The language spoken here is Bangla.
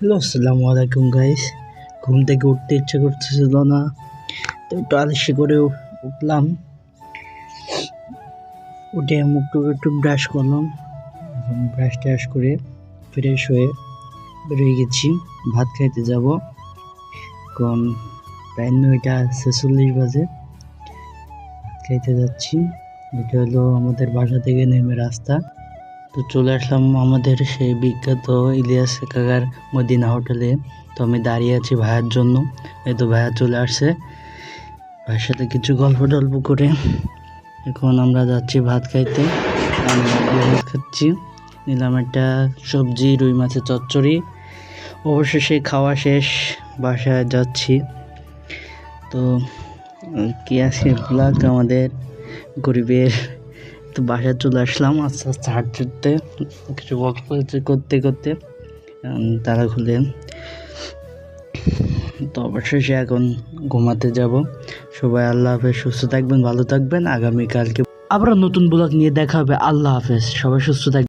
হ্যালো, আসসালামু আলাইকুম গাইস ঘুম থেকে উঠতে ইচ্ছে করতেছিল না, তো একটু আলসে করে উঠলাম। উঠে মুখ টুক একটু ব্রাশ করলাম। ব্রাশ ট্রাশ করে ফ্রেশ হয়ে বেরিয়ে গেছি। ভাত খাইতে যাব। এখন প্রায় নয়টা ছেচল্লিশ বাজে। খাইতে যাচ্ছি। এটা হলো আমাদের বাসা থেকে নেমে রাস্তা। তো চলে আসলাম আমাদের সেই বিখ্যাত ইলিয়াস কাকার মদিনা হোটেলে। তো আমি দাঁড়িয়ে আছি ভাইয়ের জন্য। এই তো ভাইয়া চলে আসছে। ভাইয়ের সাথে কিছু গল্প টল্প করে এখন আমরা যাচ্ছি ভাত খাইতে। ভাত খাচ্ছি। নিলাম একটা সবজি, রুই মাছের চচ্চড়ি। অবশেষে খাওয়া শেষ, বাসায় যাচ্ছি। তো কি আছে ব্লগ আমাদের গরিবের তো বাসায় চলে আসলাম, আস্তে আস্তে হাঁটতে কিছু করতে- করতে করতে তারা খুলে তো অবশেষে এখন ঘুমাতে যাব। সবাই আল্লাহ হাফেজ, সুস্থ থাকবেন, ভালো থাকবেন। আগামীকালকে আবার নতুন ব্লগ নিয়ে দেখা হবে। আল্লাহ হাফেজ, সবাই সুস্থ থাকবেন।